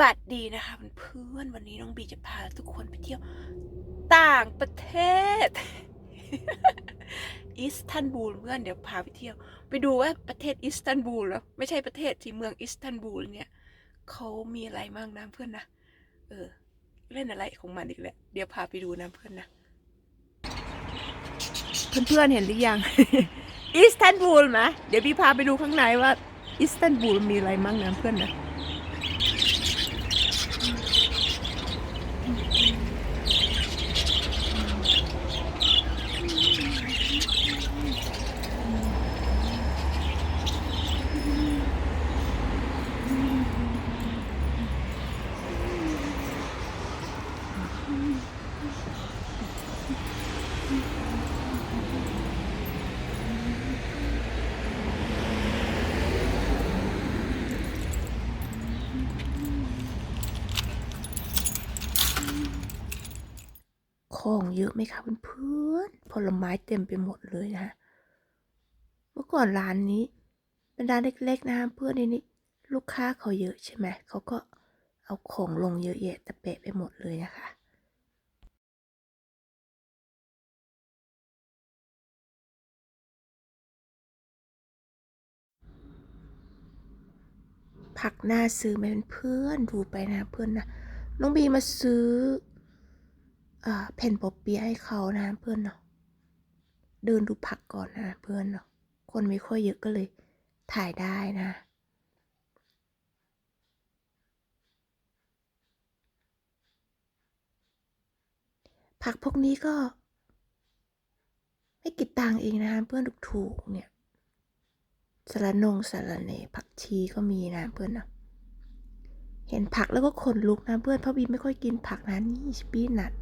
วัสดีนะคะเพื่อนวันนี้น้องบีจะพาทุกคนไปเที่ยวต่างประเทศ อิสตันบูลเพื่อนเดี๋ยวพาไปเที่ยว ไปดูว่าประเทศอิสตันบูลแล้วไม่ใช่ประเทศที่เมืองอิสตันบูลเนี่ยเขามีอะไรบ้างนะเพื่อนนะเออ เล่นอะไรของมันอีกแหละเดี๋ยวพาไปดูนะเพื่อนนะเพื่อนๆเห็นหรือยังอิสตันบูลไหมเดี๋ยวพี่พาไปดูข้างในว่าอิสตันบูลมีอะไรบ้างนะเพื่อนนะ Thank you. ของเยอะไหมคะเพื่อนๆผลไม้เต็มไปหมดเลยนะ เมื่อก่อนร้านนี้ เป็นร้านเล็กๆนะเพื่อนในนี้ลูกค้าเขาเยอะใช่ไหมเขาก็เอาของลงเยอะแยะตะเปะไปหมดเลยนะคะผักหน้าซื้อไหมเพื่อนดูไปนะเพื่อนนะน้องบีมาซื้อ แผ่นปอเปี๊ยให้เขานะเพื่อนเนาะเดินดูผักก่อนนะเพื่อนเนาะคนไม่ค่อยเยอะก็เลยถ่ายได้นะ ผักพวกนี้ก็ ไม่กี่ตังเองนะเพื่อนถูกๆเนี่ยสารนงสารเนผักชีก็มีนะเพื่อนเนาะเห็นผักแล้วก็ขนลุกนะเพื่อนเพราะบีไม่ค่อยกินผักนะนี่สปีนัท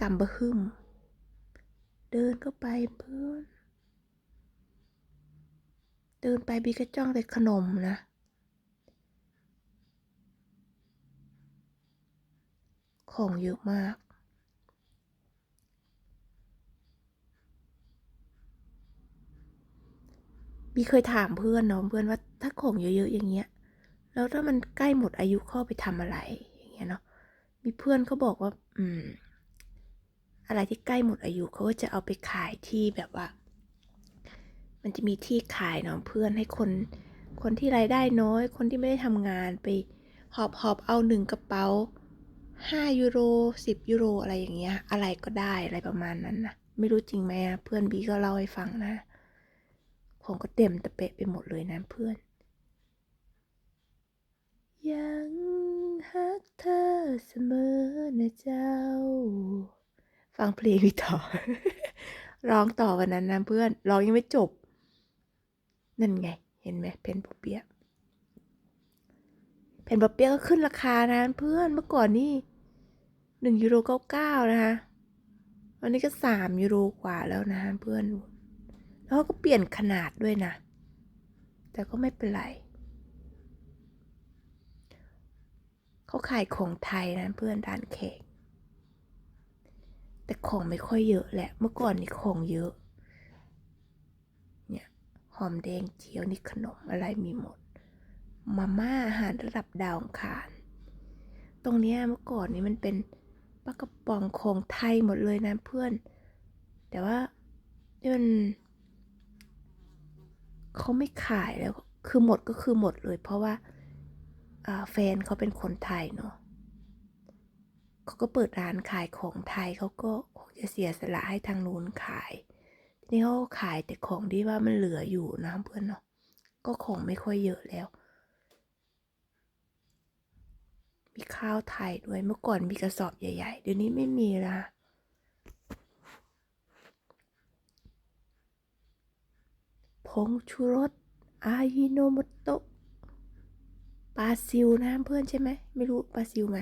กัมบะฮึมเดินก็ไปเพื่อนเดินไปบีก็จ้องแต่ขนมนะ ของเยอะมาก บีเคยถามเพื่อนเนาะเพื่อนว่าถ้าของเยอะๆอย่างเงี้ย แล้วถ้ามันใกล้หมดอายุเข้าไปทำอะไรอย่างเงี้ยเนาะมีเพื่อนเขาบอกว่า อืม อะไรที่ใกล้หมดอายุเขาก็จะเอาไปขายที่แบบว่า มันจะมีที่ขายเนาะเพื่อนให้คนคนที่รายได้น้อย คนที่ไม่ได้ทำงานไปหอบหอบเอาหนึ่งกระเป๋าห้ายูโรสิบยูโรอะไรอย่างเงี้ย อะไรก็ได้อะไรประมาณนั้นนะไม่รู้จริงไหมอะเพื่อนบีก็เล่าให้ฟังนะของก็เต็มตะเปะไปหมดเลยนะเพื่อน ยังฮักเธอเสมอนะเจ้า ฟังเพลงพี่ต่อ ร้องต่อวันนั้นนะเพื่อนร้องยังไม่จบ นั่นไง เห็นไหมเพนปอเปียะเพนปอเปียะก็ขึ้นราคานะเพื่อนเมื่อก่อนนี่หนึ่งยูโรเก้าเก้านะคะวันนี้ก็สามยูโรกว่าแล้วนะเพื่อนแล้วเขาก็เปลี่ยนขนาดด้วยนะ แต่ก็ไม่เป็นไรเขาขายของไทยนะเพื่อนร้านเค้ก แต่ของไม่ค่อยเยอะแหละ เมื่อก่อนนี่ของเยอะ เนี่ยหอมแดงเจียวนี่ขนมอะไรมีหมด มาม่าอาหารระดับดาวองคาร ตรงเนี้ยเมื่อก่อนนี่มันเป็นปลากระป๋องของไทยหมดเลยนะเพื่อน แต่ว่านี่มันเขาไม่ขายแล้ว คือหมดก็คือหมดเลย เพราะว่าอ่าแฟนเขาเป็นคนไทยเนาะ เขาก็เปิดร้านขายของไทยเขาก็คงจะเสียสละให้ทางนู้นขาย ทีนี้เขาขายแต่ของที่ว่ามันเหลืออยู่นะเพื่อนเนาะก็ของไม่ค่อยเยอะแล้ว มีข้าวไทยด้วยเมื่อก่อนมีกระสอบใหญ่ ๆ เดี๋ยวนี้ไม่มีละผงชูรสอายิโนโมโตะปลาซิวนะเพื่อนใช่ไหมไม่รู้ปลาซิวไหม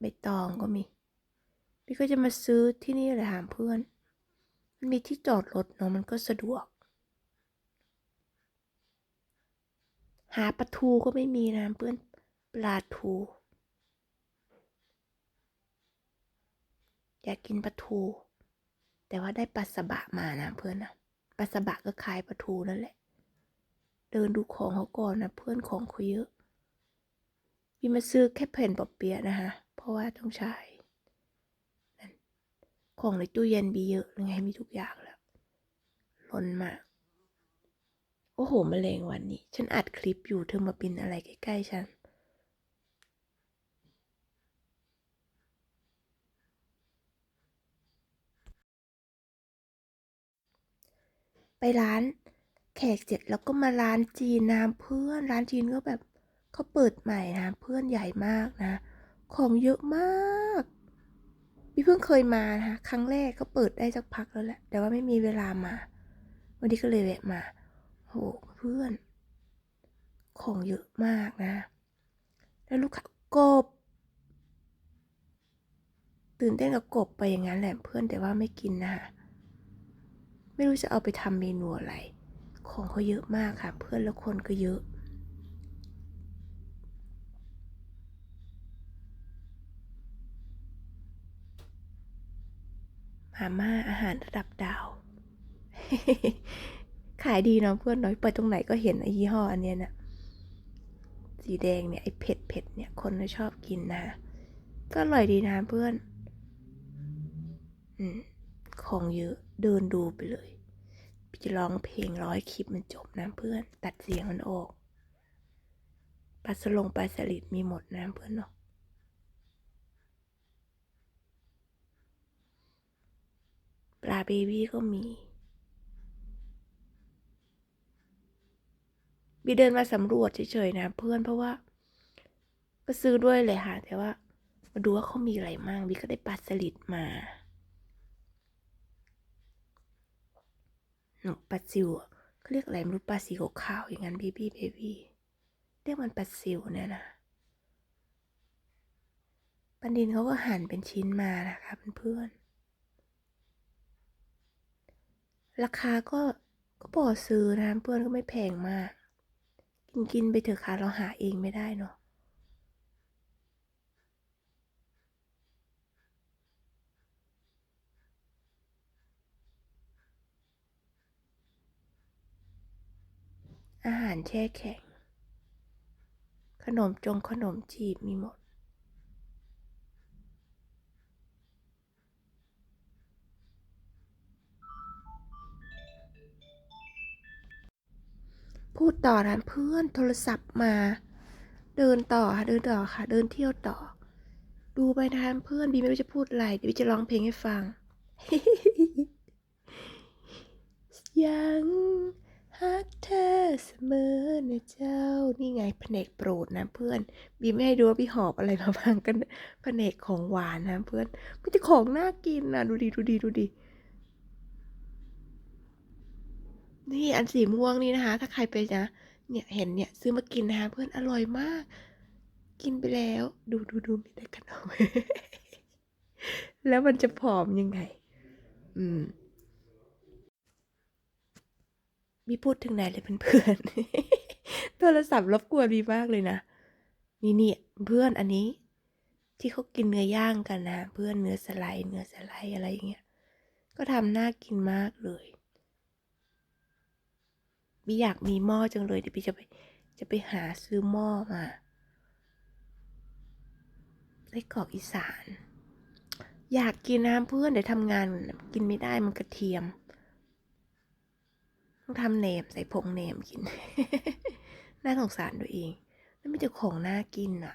ใบตองก็มี พี่ก็จะมาซื้อที่นี่แหละหามเพื่อน มันมีที่จอดรถเนาะมันก็สะดวก หาปลาทูก็ไม่มีนะเพื่อนปลาทู อยากกินปลาทู แต่ว่าได้ปลาสบะมานะเพื่อนนะปลาสบะก็คล้ายปลาทูนั่นแหละ เดินดูของเขาก่อนนะเพื่อนของเขาเยอะบีมาซื้อแค่แผ่นปอบเปียะนะคะ เพราะว่าต้องใช้นั่นของในตู้เย็นบีเยอะยังไงมีทุกอย่างแล้วล้นมาก โอ้โหมะเร็งวันนี้ ฉันอัดคลิปอยู่เธอมาปินอะไรใกล้ๆฉันไปร้านแขกเสร็จแล้วก็มาร้านจีนนะเพื่อนร้านจีนก็แบบเขาเปิดใหม่นะเพื่อนใหญ่มากนะ ของเยอะมากพี่เพิ่งเคยมานะคะครั้งแรกเขาเปิดได้สักพักแล้วแหละ แต่ว่าไม่มีเวลามา วันนี้ก็เลยแวะมา โหเพื่อน ของเยอะมากนะ แล้วลูกค้ากบ ตื่นเต้นกับกบไปอย่างนั้นแหละเพื่อนแต่ว่าไม่กินนะคะไม่รู้จะเอาไปทำเมนูอะไร ของเขาเยอะมากค่ะ เพื่อนแล้วคนก็เยอะ มาม่าอาหารระดับดาว ขายดีเนาะเพื่อนน้อยไปตรงไหนก็เห็นไอ้ยี่ห้ออันเนี้ยนะสีแดงเนี่ยไอ้เผ็ดเผ็ดเนี่ยคนชอบกินนะ ก็อร่อยดีนะเพื่อนอืมของเยอะเดินดูไปเลยจะร้องเพลงร้อยคลิปมันจบนะเพื่อน ตัดเสียงมันออกปลาสลงปลาสลิดมีหมดนะเพื่อนเนาะ ลาเบบี้ก็มี บีเดินมาสำรวจเฉยๆนะเพื่อนเพราะว่า ก็ซื้อด้วยเลยค่ะ แต่ว่า มาดูว่าเขามีอะไรมั่งบีก็ได้ปลาสลิดมาหนูปลาซิวเขาเรียกอะไรไม่รู้ปลาสีขาวอย่างนั้นบีบี้เบบี้เรียกมันปลาซิวเนี่ยนะปันดินเขาก็หั่นเป็นชิ้นมานะคะเพื่อนๆ ราคาก็ก็พอซื้อนะเพื่อนก็ไม่แพงมาก กินกินไปเถอะค่ะเราหาเองไม่ได้เนาะอาหารแช่แข็ง ขนมจงขนมจีบมีหมด พูดต่อนะเพื่อนโทรศัพท์มา เดินต่อค่ะเดินต่อค่ะ เดินเที่ยวต่อ ดูไปทานเพื่อนบีไม่รู้จะพูดอะไรเดี๋ยวบีจะร้องเพลงให้ฟัง ยังฮักเธอเสมอนะเจ้า นี่ไงแผนกโปรดนะเพื่อน บีไม่ให้ดูว่าพี่หอบอะไรมาบ้างกันแผนกของหวานนะเพื่อนมันจะของน่ากินนะดูดีดูดีดูดี นี่อันสีม่วงนี่นะคะ ถ้าใครไปนะ เนี่ยเห็นเนี่ยซื้อมากินนะคะ เพื่อนอร่อยมาก กินไปแล้ว ดูดูดูมีแต่ขนมแล้วมันจะผอมยังไง อืม มีพูดถึงไหนเลยเพื่อนๆโทรศัพท์รบกวนมีมากเลยนะ นี่นี่เพื่อนอันนี้ ที่เขากินเนื้อย่างกันนะ เพื่อนเนื้อสไลด์เนื้อสไลด์อะไรอย่างเงี้ย ก็ทำน่ากินมากเลย บีอยากมีหม้อจังเลยเดี๋ยวบีจะไปจะไปหาซื้อหม้อมาไส้กรอกอีสาน อยากกินนะเพื่อนเดี๋ยวทำงานกินไม่ได้มันกระเทียม ต้องทำเนมใส่ผงเนมกิน น่าสงสารตัวเอง แล้วไม่เจอของน่ากินอะ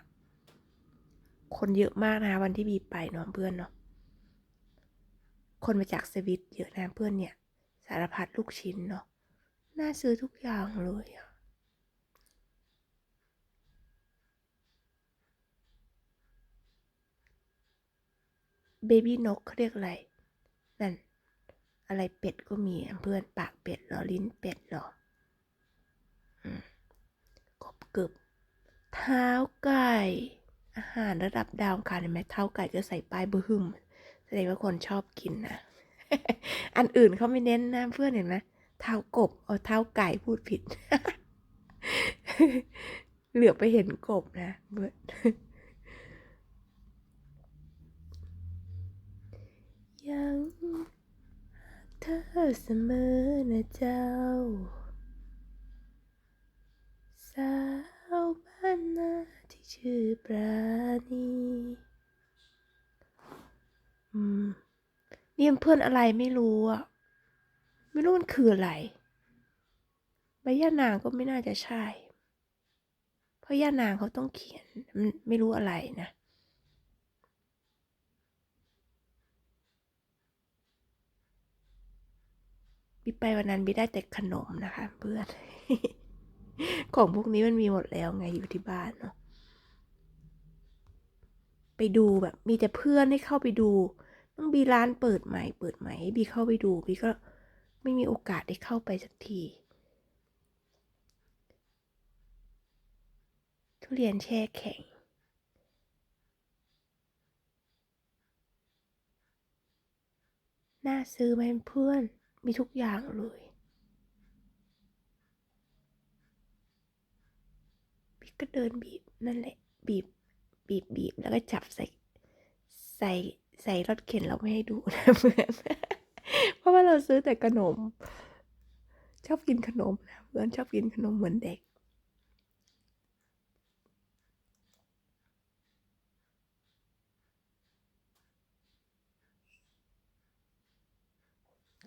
คนเยอะมากนะคะวันที่บีไปเนาะเพื่อนเนาะ คนมาจากสวิตเยอะนะเพื่อนเนี่ย สารพัดลูกชิ้นเนาะ น่าซื้อทุกอย่างเลยอะเบบี้นกเขาเรียกอะไร นั่น อะไรเป็ดก็มีเพื่อนปากเป็ดหรอ ลิ้นเป็ดหรอกบเกือบเท้าไก่ อาหารระดับดาวค่ะเห็นไหมเท้าไก่ก็ใส่ป้ายบอร์หึมแสดงว่าคนชอบกินนะ อันอื่นเขาไม่เน้นนะเพื่อนเห็นไหม เท้ากบเอาเท้าไก่พูดผิด เหลือไปเห็นกบนะเพื่อนยังเธอเสมอนะเจ้า สาวบ้านนาที่ชื่อปราณีอืมนี่มันเพื่อนอะไรไม่รู้อะ ไม่รู้มันคืออะไร ใบย่านางก็ไม่น่าจะใช่ เพราะย่านางเขาต้องเขียนมันไม่รู้อะไรนะบีไปวันนั้นบีได้แต่ขนมนะคะเพื่อน ของพวกนี้มันมีหมดแล้วไงอยู่ที่บ้านเนาะไปดูแบบมีแต่เพื่อนให้เข้าไปดูต้องบีร้านเปิดใหม่ เปิดใหม่ให้บีเข้าไปดูบีก็ ไม่มีโอกาสได้เข้าไปสักที ทุเรียนแช่แข็ง น่าซื้อไหมเพื่อน มีทุกอย่างเลยบีก็เดินบีบนั่นแหละ บีบ บีบบีบแล้วก็จับใส่ใส่ใส่รถเข็นเราไม่ให้ดูนะเพื่อน เราะเราซื้อแต่ขนม ชอบกินขนมนะเพื่อนชอบกินขนมเหมือนเด็ก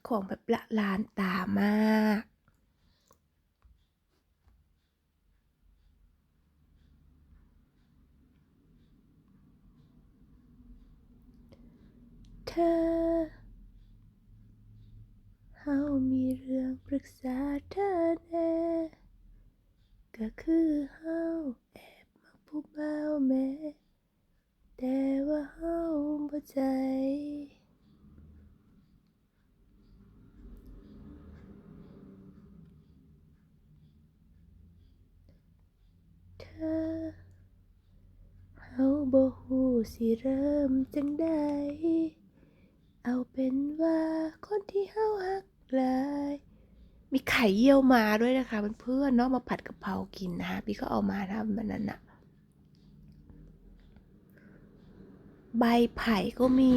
ของแบบละลานตามาก เธอ เฮามีเรื่องปรึกษาเธอแน่ก็คือเฮาแอบมักผู้บ่าแม่แต่ว่าเฮาบ่ใจ เธอเฮาบ่ฮู้สิเริ่มจังใดเอาเป็นว่าคนที่เฮาฮักหลาย มีไข่เยี่ยวมาด้วยนะคะเพื่อนๆเนาะมาผัดกะเพรากินนะคะพี่ก็เอามาทำมันนั้นอะใบไผ่ก็มี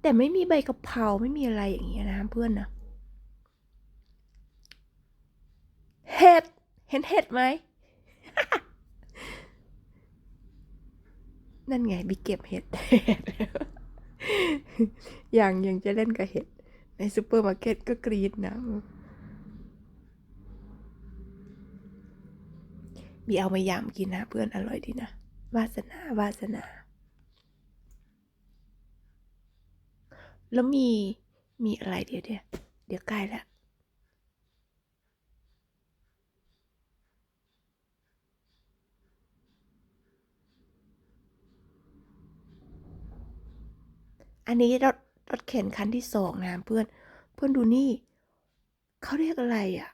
แต่ไม่มีใบกะเพราไม่มีอะไรอย่างเงี้ยนะเพื่อนนะ เห็ด เห็นเห็ดไหม นั่นไงบิเก็บเห็ด อย่างยังจะเล่นกับเห็ด ในซูเปอร์มาร์เก็ตก็กรีดนะบีเอามายำกินนะเพื่อนอร่อยดีนะ วาสนาวาสนา แล้วมีมีอะไรเดี๋ยวเดี๋ยวเดี๋ยวใกล้ละ อันนี้รถรถเข็นคันที่สองนะเพื่อน เพื่อนดูนี่ เขาเรียกอะไรอะ่ะ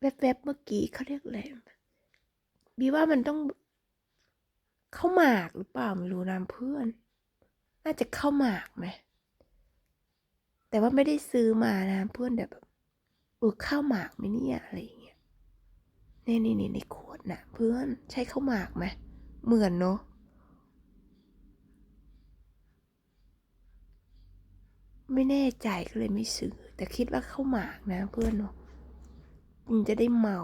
แวบๆเมื่อกี้เขาเรียกอะไรบีว่ามันต้องข้าวหมากหรือเปล่าไม่รู้นะเพื่อน น่าจะข้าวหมากไหมแต่ว่าไม่ได้ซื้อมานะเพื่อนแบบเออข้าวหมากไหมเนี่ยอะไรอย่างเงี้ยนี่นี่นี่ในขวดนะเพื่อนใช่ข้าวหมากไหมเหมือนเนาะ ไม่แน่ใจก็เลยไม่ซื้อ แต่คิดว่าข้าวหมากนะเพื่อนเนาะมันจะได้เมา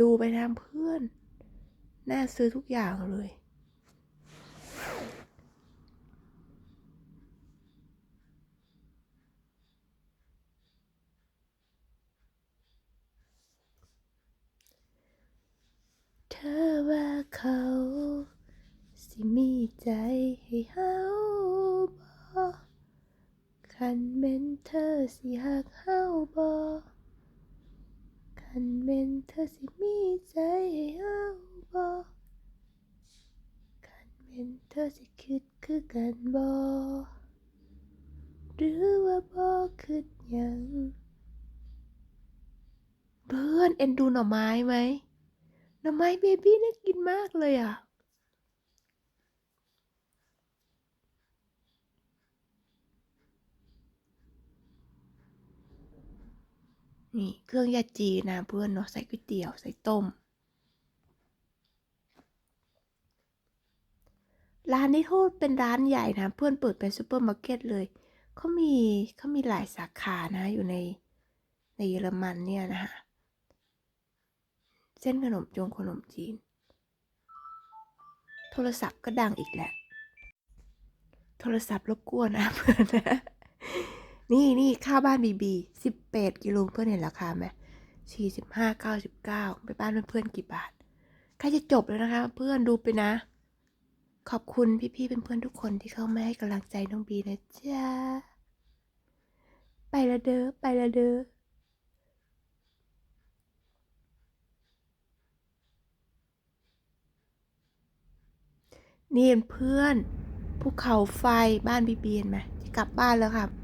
ดูไปทางเพื่อน น่าซื้อทุกอย่างเลยเธอว่าเขา สิมีใจให้เฮาบ่คันแม่นเธอสิหักเฮาบ่คันแม่นเธอสิมีใจให้เฮาบ่คันแม่นเธอสิคิดคือกันบ่หรือว่าบ่คิดหยังเพื่อนเอ็นดูหน่อไม้ไหมหน่อไม้เบบี้น่ากินมากเลยอะ นี่เครื่องยาจีนนะเพื่อนเนาะใส่ก๋วยเตี๋ยวใส่ต้ม ร้านนี้โทษเป็นร้านใหญ่นะเพื่อนเปิดเป็นซูเปอร์มาร์เก็ตเลยเขามีเขามีหลายสาขานะอยู่ในในเยอรมันเนี่ยนะฮะเส้นขนมจงขนมจีน โทรศัพท์ก็ดังอีกแหละ โทรศัพท์รบกวนนะเพื่อนนะ นี่นี่ค่าวบ้านบีบีสิบแปดกิโลเพื่อนเห็นราคาไหมสี่สิบห้าเก้าสิบเก้าไปบ้านเพื่อนๆกี่บาทใกล้จะจบแล้วนะคะ เพื่อนดูไปนะ ขอบคุณพี่ๆเพื่อนๆทุกคนที่เข้ามาให้กำลังใจน้องบีนะจ๊ะไปละเด้อไปละเด้อนี่เพื่อนภูเขาไฟบ้านบีบีเห็นไหมจะกลับบ้านแล้วค่ะ